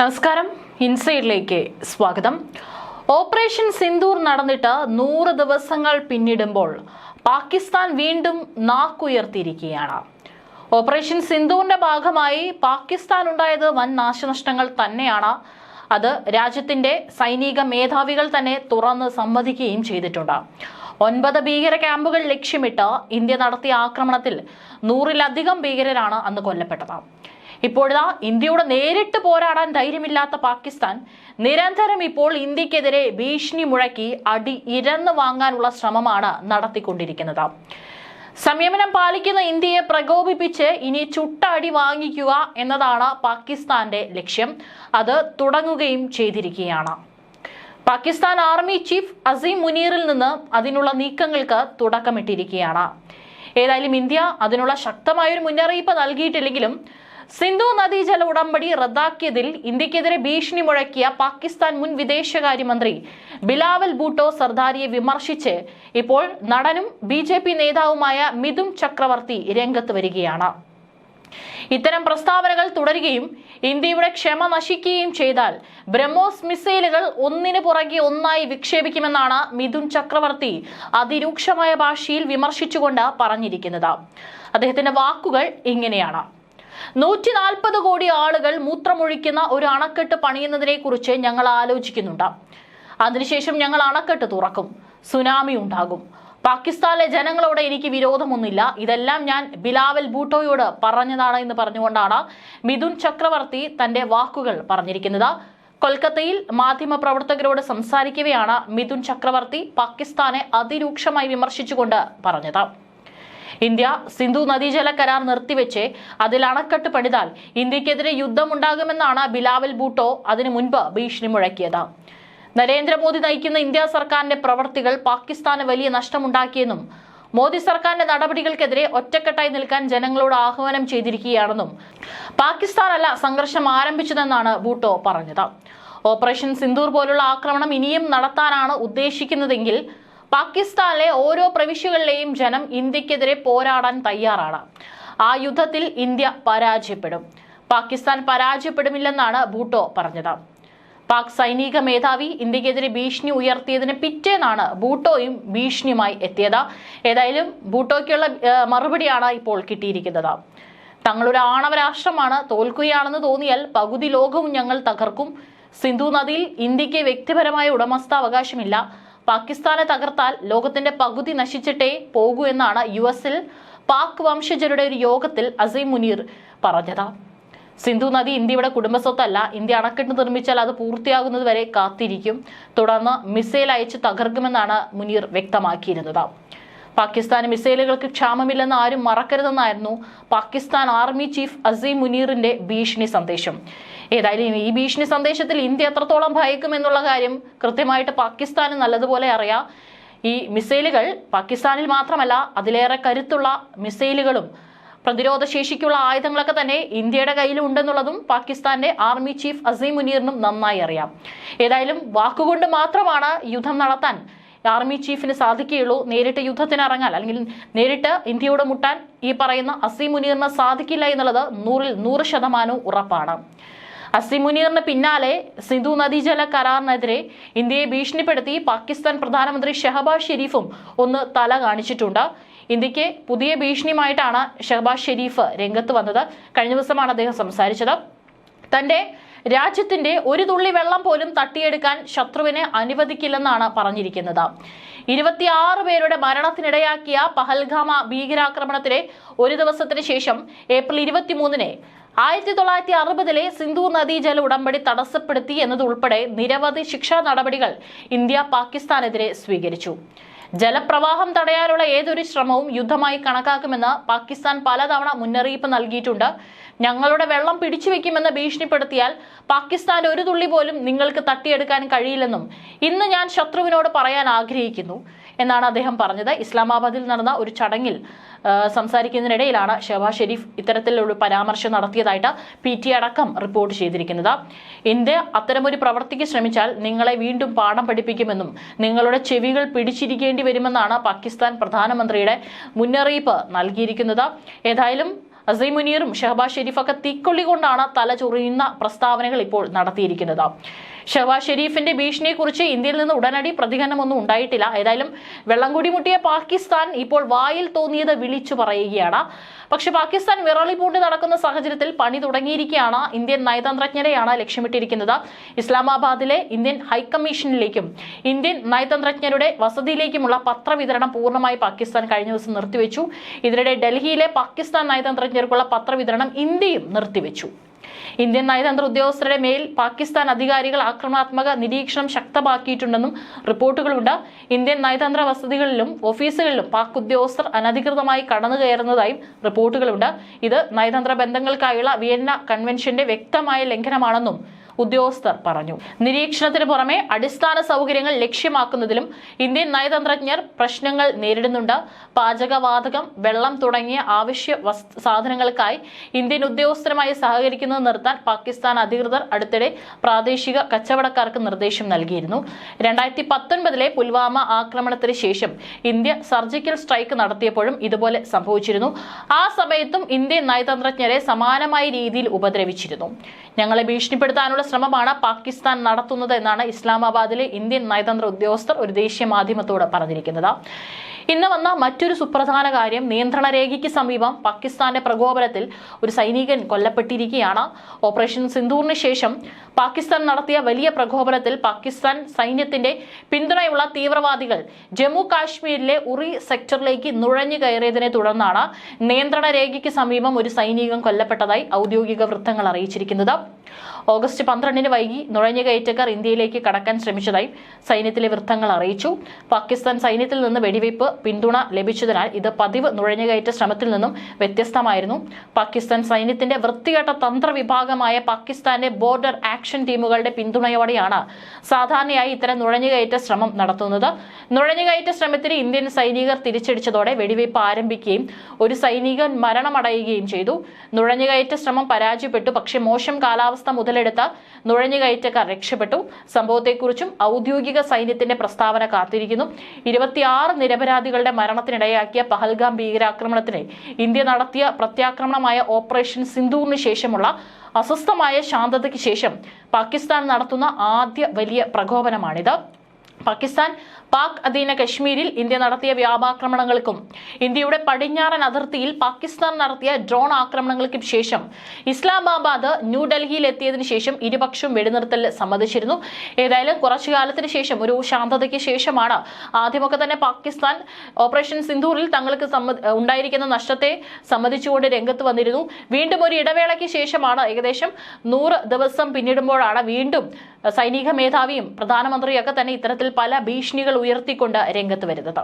നമസ്കാരം. ഇൻസൈഡിലേക്ക് സ്വാഗതം. ഓപ്പറേഷൻ സിന്ദൂർ നടന്നിട്ട് നൂറ് ദിവസങ്ങൾ പിന്നിടുമ്പോൾ പാകിസ്ഥാൻ വീണ്ടും നാക്കുയർത്തിയിരിക്കുകയാണ്. ഓപ്പറേഷൻ സിന്ദൂറിന്റെ ഭാഗമായി പാകിസ്ഥാൻ ഉണ്ടായത് വൻ നാശനഷ്ടങ്ങൾ തന്നെയാണ്. അത് രാജ്യത്തിന്റെ സൈനിക മേധാവികൾ തന്നെ തുറന്ന് സമ്മതിക്കുകയും ചെയ്തിട്ടുണ്ട്. ഒൻപത് ഭീകര ക്യാമ്പുകൾ ലക്ഷ്യമിട്ട് ഇന്ത്യ നടത്തിയ ആക്രമണത്തിൽ നൂറിലധികം ഭീകരരാണ് അന്ന് കൊല്ലപ്പെട്ടത്. ഇപ്പോഴിതാ ഇന്ത്യയോട് നേരിട്ട് പോരാടാൻ ധൈര്യമില്ലാത്ത പാകിസ്ഥാൻ നിരന്തരം ഇപ്പോൾ ഇന്ത്യക്കെതിരെ ഭീഷണി മുഴക്കി അടി ഇരന്ന് വാങ്ങാനുള്ള ശ്രമമാണ് നടത്തിക്കൊണ്ടിരിക്കുന്നത്. സംയമനം പാലിക്കുന്ന ഇന്ത്യയെ പ്രകോപിപ്പിച്ച് ഇനി ചുട്ട അടി വാങ്ങിക്കുക എന്നതാണ് പാകിസ്ഥാന്റെ ലക്ഷ്യം. അത് തുടങ്ങുകയും ചെയ്തിരിക്കുകയാണ്. പാകിസ്ഥാൻ ആർമി ചീഫ് അസീം മുനീറിൽ നിന്ന് അതിനുള്ള നീക്കങ്ങൾക്ക് തുടക്കമിട്ടിരിക്കുകയാണ്. ഏതായാലും ഇന്ത്യ അതിനുള്ള ശക്തമായൊരു മുന്നറിയിപ്പ് നൽകിയിട്ടില്ലെങ്കിലും സിന്ധു നദീജല ഉടമ്പടി റദ്ദാക്കിയതിൽ ഇന്ത്യക്കെതിരെ ഭീഷണി മുഴക്കിയ പാകിസ്ഥാൻ മുൻ വിദേശകാര്യമന്ത്രി ബിലാവൽ ബൂട്ടോ സർദാരിയെ വിമർശിച്ച് ഇപ്പോൾ നടനും ബി നേതാവുമായ മിഥുൻ ചക്രവർത്തി രംഗത്ത് വരികയാണ്. ഇത്തരം പ്രസ്താവനകൾ തുടരുകയും ഇന്ത്യയുടെ ക്ഷമ നശിക്കുകയും ചെയ്താൽ ബ്രഹ്മോസ് മിസൈലുകൾ ഒന്നിനു പുറകെ ഒന്നായി വിക്ഷേപിക്കുമെന്നാണ് മിഥുൻ ചക്രവർത്തി അതിരൂക്ഷമായ ഭാഷയിൽ വിമർശിച്ചുകൊണ്ട് പറഞ്ഞിരിക്കുന്നത്. അദ്ദേഹത്തിന്റെ വാക്കുകൾ ഇങ്ങനെയാണ്. നൂറ്റി നാൽപ്പത് കോടി ആളുകൾ മൂത്രമൊഴിക്കുന്ന ഒരു അണക്കെട്ട് പണിയുന്നതിനെ കുറിച്ച് ഞങ്ങൾ ആലോചിക്കുന്നുണ്ട്. അതിനുശേഷം ഞങ്ങൾ അണക്കെട്ട് തുറക്കും. സുനാമി ഉണ്ടാകും. പാകിസ്ഥാനിലെ ജനങ്ങളോട് എനിക്ക് വിരോധമൊന്നുമില്ല. ഇതെല്ലാം ഞാൻ ബിലാവൽ ബൂട്ടോയോട് പറഞ്ഞതാണ് എന്ന് പറഞ്ഞുകൊണ്ടാണ് മിഥുൻ ചക്രവർത്തി തന്റെ വാക്കുകൾ പറഞ്ഞിരിക്കുന്നത്. കൊൽക്കത്തയിൽ മാധ്യമപ്രവർത്തകരോട് സംസാരിക്കവെയാണ് മിഥുൻ ചക്രവർത്തി പാകിസ്ഥാനെ അതിരൂക്ഷമായി വിമർശിച്ചുകൊണ്ട് പറഞ്ഞത്. ഇന്ത്യ സിന്ധു നദീജല കരാർ നിർത്തിവെച്ച് അതിൽ അണക്കെട്ട് പണിതാൽ ഇന്ത്യക്കെതിരെ യുദ്ധമുണ്ടാകുമെന്നാണ് ബിലാവൽ ബൂട്ടോ അതിനു മുൻപ് ഭീഷണി മുഴക്കിയത്. നരേന്ദ്രമോദി നയിക്കുന്ന ഇന്ത്യ സർക്കാരിന്റെ പ്രവർത്തികൾ പാകിസ്ഥാന് വലിയ നഷ്ടമുണ്ടാക്കിയെന്നും മോദി സർക്കാരിന്റെ നടപടികൾക്കെതിരെ ഒറ്റക്കെട്ടായി നിൽക്കാൻ ജനങ്ങളോട് ആഹ്വാനം ചെയ്തിരിക്കുകയാണെന്നും പാകിസ്ഥാനല്ല സംഘർഷം ആരംഭിച്ചതെന്നാണ് ബൂട്ടോ പറഞ്ഞത്. ഓപ്പറേഷൻ സിന്ദൂർ പോലുള്ള ആക്രമണം ഇനിയും നടത്താനാണ് ഉദ്ദേശിക്കുന്നതെങ്കിൽ പാകിസ്ഥാനിലെ ഓരോ പ്രവിശ്യകളിലെയും ജനം ഇന്ത്യക്കെതിരെ പോരാടാൻ തയ്യാറാണ്. ആ യുദ്ധത്തിൽ ഇന്ത്യ പരാജയപ്പെടും. പാകിസ്ഥാൻ പരാജയപ്പെടുമില്ലെന്നാണ് ഭൂട്ടോ പറഞ്ഞത്. പാക് സൈനിക മേധാവി ഇന്ത്യക്കെതിരെ ഭീഷണി ഉയർത്തിയതിന് പിറ്റേന്നാണ് ഭൂട്ടോയും ഭീഷണിയുമായി എത്തിയത്. ഏതായാലും ഭൂട്ടോയ്ക്കുള്ള മറുപടിയാണ് ഇപ്പോൾ കിട്ടിയിരിക്കുന്നത്. തങ്ങളൊരു ആണവ രാഷ്ട്രമാണ്. തോൽക്കുകയാണെന്ന് തോന്നിയാൽ പകുതി ലോകവും ഞങ്ങൾ തകർക്കും. സിന്ധു നദിയിൽ ഇന്ത്യയ്ക്ക് വ്യക്തിപരമായ ഉടമസ്ഥാവകാശമില്ല. പാകിസ്ഥാനെ തകർത്താൽ ലോകത്തിന്റെ പകുതി നശിച്ചിട്ടേ പോകൂ എന്നാണ് യു എസിൽ പാക് വംശജരുടെ ഒരു യോഗത്തിൽ അസീം മുനീർ പറഞ്ഞത്. സിന്ധു നദി ഇന്ത്യയുടെ കുടുംബസ്വത്തല്ല. ഇന്ത്യ അണക്കെട്ട് നിർമ്മിച്ചാൽ അത് പൂർത്തിയാകുന്നത് വരെ കാത്തിരിക്കും. തുടർന്ന് മിസൈൽ അയച്ച് തകർക്കുമെന്നാണ് മുനീർ വ്യക്തമാക്കിയിരുന്നത്. പാകിസ്ഥാൻ മിസൈലുകൾക്ക് ക്ഷാമമില്ലെന്ന് ആരും മറക്കരുതെന്നായിരുന്നു പാകിസ്ഥാൻ ആർമി ചീഫ് അസീം മുനീറിന്റെ ഭീഷണി സന്ദേശം. ഏതായാലും ഈ ഭീഷണി സന്ദേശത്തിൽ ഇന്ത്യ എത്രത്തോളം ഭയക്കും എന്നുള്ള കാര്യം കൃത്യമായിട്ട് പാകിസ്ഥാന് നല്ലതുപോലെ അറിയാം. ഈ മിസൈലുകൾ പാകിസ്ഥാനിൽ മാത്രമല്ല അതിലേറെ കരുത്തുള്ള മിസൈലുകളും പ്രതിരോധ ശേഷിക്കുള്ള ആയുധങ്ങളൊക്കെ തന്നെ ഇന്ത്യയുടെ കയ്യിലും ഉണ്ടെന്നുള്ളതും പാകിസ്ഥാന്റെ ആർമി ചീഫ് അസീം മുനീറിനും നന്നായി അറിയാം. ഏതായാലും വാക്കുകൊണ്ട് മാത്രമാണ് യുദ്ധം നടത്താൻ ആർമി ചീഫിന് സാധിക്കുകയുള്ളൂ. നേരിട്ട് യുദ്ധത്തിന് ഇറങ്ങാൻ അല്ലെങ്കിൽ നേരിട്ട് ഇന്ത്യയോട് മുട്ടാൻ ഈ പറയുന്ന അസീം മുനീറിന് സാധിക്കില്ല എന്നുള്ളത് നൂറിൽ നൂറ് ശതമാനവും ഉറപ്പാണ്. അസീം മുനീറിന് പിന്നാലെ സിന്ധു നദീജല കരാറിനെതിരെ ഇന്ത്യയെ ഭീഷണിപ്പെടുത്തി പാകിസ്ഥാൻ പ്രധാനമന്ത്രി ഷഹബാസ് ഷെരീഫും ഒന്ന് തല കാണിച്ചിട്ടുണ്ട്. ഇന്ത്യയ്ക്ക് പുതിയ ഭീഷണിയുമായിട്ടാണ് ഷഹബാസ് ഷെരീഫ് രംഗത്ത് വന്നത്. കഴിഞ്ഞ ദിവസമാണ് അദ്ദേഹം സംസാരിച്ചത്. തന്റെ രാജ്യത്തിന്റെ ഒരു തുള്ളി വെള്ളം പോലും തട്ടിയെടുക്കാൻ ശത്രുവിനെ അനുവദിക്കില്ലെന്നാണ് പറഞ്ഞിരിക്കുന്നത്. ഇരുപത്തിയാറ് പേരുടെ മരണത്തിനിടയാക്കിയ പഹൽഗാമ ഭീകരാക്രമണത്തിലെ ഒരു ദിവസത്തിന് ശേഷം ഏപ്രിൽ ഇരുപത്തിമൂന്നിന് ആയിരത്തി തൊള്ളായിരത്തി അറുപതിലെ സിന്ധു നദീജല ഉടമ്പടി തടസ്സപ്പെടുത്തി എന്നതുൾപ്പെടെ നിരവധി ശിക്ഷാ നടപടികൾ ഇന്ത്യ പാകിസ്ഥാനെതിരെ സ്വീകരിച്ചു. ജലപ്രവാഹം തടയാനുള്ള ഏതൊരു ശ്രമവും യുദ്ധമായി കണക്കാക്കുമെന്ന് പാകിസ്ഥാൻ പലതവണ മുന്നറിയിപ്പ് നൽകിയിട്ടുണ്ട്. ഞങ്ങളുടെ വെള്ളം പിടിച്ചു വെക്കുമെന്ന് ഭീഷണിപ്പെടുത്തിയാൽ പാകിസ്ഥാൻ ഒരു തുള്ളി പോലും നിങ്ങൾക്ക് തട്ടിയെടുക്കാൻ കഴിയില്ലെന്നും ഇന്ന് ഞാൻ ശത്രുവിനോട് പറയാൻ ആഗ്രഹിക്കുന്നു. എന്നാണ് അദ്ദേഹം പറഞ്ഞത്. ഇസ്ലാമാബാദിൽ നടന്ന ഒരു ചടങ്ങിൽ സംസാരിക്കുന്നതിനിടയിലാണ് ഷെബാ ഷെരീഫ് ഇത്തരത്തിലൊരു പരാമർശം നടത്തിയതായിട്ട് പി ടി അടക്കം റിപ്പോർട്ട് ചെയ്തിരിക്കുന്നത്. ഇന്ത്യ അത്തരമൊരു പ്രവൃത്തിക്ക് ശ്രമിച്ചാൽ നിങ്ങളെ വീണ്ടും പാഠം പഠിപ്പിക്കുമെന്നും നിങ്ങളുടെ ചെവികൾ പിടിച്ചിരിക്കേണ്ടി വരുമെന്നാണ് പാകിസ്ഥാൻ പ്രധാനമന്ത്രിയുടെ മുന്നറിയിപ്പ് നൽകിയിരിക്കുന്നത്. ഏതായാലും അസീം മുനീറും ഷഹബാസ് ഷെരീഫൊക്കെ തീക്കൊള്ളി കൊണ്ടാണ് തല ചൊറിയുന്ന പ്രസ്താവനകൾ ഇപ്പോൾ നടത്തിയിരിക്കുന്നത്. ഷഹബാസ് ഷെരീഫിന്റെ ഭീഷണിയെക്കുറിച്ച് ഇന്ത്യയിൽ നിന്ന് ഉടനടി പ്രതികരണമൊന്നും ഉണ്ടായിട്ടില്ല. ഏതായാലും വെള്ളം കൂടി മുട്ടിയ പാകിസ്ഥാൻ ഇപ്പോൾ വായിൽ തോന്നിയത് വിളിച്ചു പറയുകയാണ്. പക്ഷെ പാകിസ്ഥാൻ വിറളി പൂണ്ട് നടക്കുന്ന സാഹചര്യത്തിൽ പണി തുടങ്ങിയിരിക്കുകയാണ്. ഇന്ത്യൻ നയതന്ത്രജ്ഞരെയാണ് ലക്ഷ്യമിട്ടിരിക്കുന്നത്. ഇസ്ലാമാബാദിലെ ഇന്ത്യൻ ഹൈക്കമ്മീഷനിലേക്കും ഇന്ത്യൻ നയതന്ത്രജ്ഞരുടെ വസതിയിലേക്കുമുള്ള പത്രവിതരണം പൂർണമായി പാകിസ്ഥാൻ കഴിഞ്ഞ ദിവസം നിർത്തിവെച്ചു. ഇതിനിടെ ഡൽഹിയിലെ പാകിസ്ഥാൻ നയതന്ത്രജ്ഞർക്കുള്ള പത്രവിതരണം ഇന്ത്യയും നിർത്തിവെച്ചു. ഇന്ത്യൻ നയതന്ത്ര ഉദ്യോഗസ്ഥരുടെ മേൽ പാകിസ്ഥാൻ അധികാരികൾ ആക്രമണാത്മക നിരീക്ഷണം ശക്തമാക്കിയിട്ടുണ്ടെന്നും റിപ്പോർട്ടുകളുണ്ട്. ഇന്ത്യൻ നയതന്ത്ര വസതികളിലും ഓഫീസുകളിലും പാക് ഉദ്യോഗസ്ഥർ അനധികൃതമായി കടന്നു കയറുന്നതായും റിപ്പോർട്ടുകളുണ്ട്. ഇത് നയതന്ത്ര ബന്ധങ്ങൾക്കായുള്ള വിയന്ന കൺവെൻഷന്റെ വ്യക്തമായ ലംഘനമാണെന്നും ഉദ്യോഗസ്ഥർ പറഞ്ഞു. നിരീക്ഷണത്തിന് പുറമെ അടിസ്ഥാന സൗകര്യങ്ങൾ ലക്ഷ്യമാക്കുന്നതിലും ഇന്ത്യൻ നയതന്ത്രജ്ഞർ പ്രശ്നങ്ങൾ നേരിടുന്നുണ്ട്. പാചകവാതകം വെള്ളം തുടങ്ങിയ ആവശ്യ സാധനങ്ങൾക്കായി ഇന്ത്യൻ ഉദ്യോഗസ്ഥരുമായി സഹകരിക്കുന്നത് നിർത്താൻ പാകിസ്ഥാൻ അധികൃതർ അടുത്തിടെ പ്രാദേശിക കച്ചവടക്കാർക്ക് നിർദ്ദേശം നൽകിയിരുന്നു. രണ്ടായിരത്തി പത്തൊൻപതിലെ പുൽവാമ ആക്രമണത്തിന് ശേഷം ഇന്ത്യ സർജിക്കൽ സ്ട്രൈക്ക് നടത്തിയപ്പോഴും ഇതുപോലെ സംഭവിച്ചിരുന്നു. ആ സമയത്തും ഇന്ത്യൻ നയതന്ത്രജ്ഞരെ സമാനമായ രീതിയിൽ ഉപദ്രവിച്ചിരുന്നു. ഞങ്ങളെ ഭീഷണിപ്പെടുത്താനുള്ള ശ്രമമാണ് പാകിസ്ഥാൻ നടത്തുന്നത് എന്നാണ് ഇസ്ലാമാബാദിലെ ഇന്ത്യൻ നയതന്ത്ര ഉദ്യോഗസ്ഥർ ഒരു ദേശീയ മാധ്യമത്തോട് പറഞ്ഞിരിക്കുന്നത്. ഇന്ന് വന്ന മറ്റൊരു സുപ്രധാന കാര്യം നിയന്ത്രണ രേഖയ്ക്ക് സമീപം പാകിസ്ഥാന്റെ പ്രകോപനത്തിൽ ഒരു സൈനികൻ കൊല്ലപ്പെട്ടിരിക്കുകയാണ്. ഓപ്പറേഷൻ സിന്ദൂറിന് ശേഷം പാകിസ്ഥാൻ നടത്തിയ വലിയ പ്രകോപനത്തിൽ പാകിസ്ഥാൻ സൈന്യത്തിന്റെ പിന്തുണയുള്ള തീവ്രവാദികൾ ജമ്മു കാശ്മീരിലെ ഉറി സെക്ടറിലേക്ക് നുഴഞ്ഞു കയറിയതിനെ തുടർന്നാണ് നിയന്ത്രണ രേഖയ്ക്ക് സമീപം ഒരു സൈനികൻ കൊല്ലപ്പെട്ടതായി ഔദ്യോഗിക വൃത്തങ്ങൾ അറിയിച്ചിരിക്കുന്നത്. ഓഗസ്റ്റ് പന്ത്രണ്ടിന് വൈകി നുഴഞ്ഞുകയറ്റക്കാർ ഇന്ത്യയിലേക്ക് കടക്കാൻ ശ്രമിച്ചതായി സൈന്യത്തിലെ വൃത്തങ്ങൾ അറിയിച്ചു. പാകിസ്ഥാൻ സൈന്യത്തിൽ നിന്ന് വെടിവയ്പ് പിന്തുണ ലഭിച്ചതിനാൽ ഇത് പതിവ് നുഴഞ്ഞുകയറ്റ ശ്രമത്തിൽ നിന്നും വ്യത്യസ്തമായിരുന്നു. പാകിസ്ഥാൻ സൈന്യത്തിന്റെ വൃത്തികെട്ട തന്ത്രവിഭാഗമായ പാകിസ്ഥാന്റെ ബോർഡർ ആക്ഷൻ ടീമുകളുടെ പിന്തുണയോടെയാണ് സാധാരണയായി ഇത്തരം നുഴഞ്ഞുകയറ്റ ശ്രമം നടത്തുന്നത്. നുഴഞ്ഞുകയറ്റ ശ്രമത്തിന് ഇന്ത്യൻ സൈനികർ തിരിച്ചടിച്ചതോടെ വെടിവയ്പ് ആരംഭിക്കുകയും ഒരു സൈനികൻ മരണമടയുകയും ചെയ്തു. നുഴഞ്ഞുകയറ്റ ശ്രമം പരാജയപ്പെട്ടു. പക്ഷേ മോശം കാലാവസ്ഥ മുതലെടുത്ത നുഴഞ്ഞുകയറ്റക്കാർ രക്ഷപ്പെട്ടു. സംഭവത്തെക്കുറിച്ചും ഔദ്യോഗിക സൈന്യത്തിന്റെ പ്രസ്താവന കാത്തിരിക്കുന്നു. ഇരുപത്തിയാറ് നിരപരാധികളുടെ മരണത്തിനിടയാക്കിയ പഹൽഗാം ഭീകരാക്രമണത്തിന് ഇന്ത്യ നടത്തിയ പ്രത്യാക്രമണമായ ഓപ്പറേഷൻ സിന്ധൂറിന് ശേഷമുള്ള അസ്വസ്ഥമായ ശാന്തതയ്ക്ക് ശേഷം പാകിസ്ഥാൻ നടത്തുന്ന ആദ്യ വലിയ പ്രകോപനമാണിത്. പാകിസ്ഥാൻ പാക് അധീന കശ്മീരിൽ ഇന്ത്യ നടത്തിയ വ്യാപാക്രമണങ്ങൾക്കും ഇന്ത്യയുടെ പടിഞ്ഞാറൻ അതിർത്തിയിൽ പാകിസ്ഥാൻ നടത്തിയ ഡ്രോൺ ആക്രമണങ്ങൾക്കും ശേഷം ഇസ്ലാമാബാദ് ന്യൂഡൽഹിയിൽ എത്തിയതിനു ശേഷം ഇരുപക്ഷവും വെടിനിർത്തൽ സമ്മതിച്ചിരുന്നു. ഏതായാലും കുറച്ചു കാലത്തിന് ശേഷം ഒരു ശാന്തതയ്ക്ക് ശേഷമാണ് ആദ്യമൊക്കെ തന്നെ പാകിസ്ഥാൻ ഓപ്പറേഷൻ സിന്ധൂറിൽ തങ്ങൾക്ക് ഉണ്ടായിരിക്കുന്ന നഷ്ടത്തെ സമ്മതിച്ചുകൊണ്ട് രംഗത്ത് വന്നിരുന്നു. വീണ്ടും ഒരു ഇടവേളയ്ക്ക് ശേഷമാണ് ഏകദേശം നൂറ് ദിവസം പിന്നിടുമ്പോഴാണ് വീണ്ടും സൈനിക മേധാവിയും പ്രധാനമന്ത്രിയൊക്കെ തന്നെ ഇത്തരത്തിൽ പല ഭീഷണികൾ ഉയർത്തിക്കൊണ്ട് രംഗത്ത് വരുന്നത്.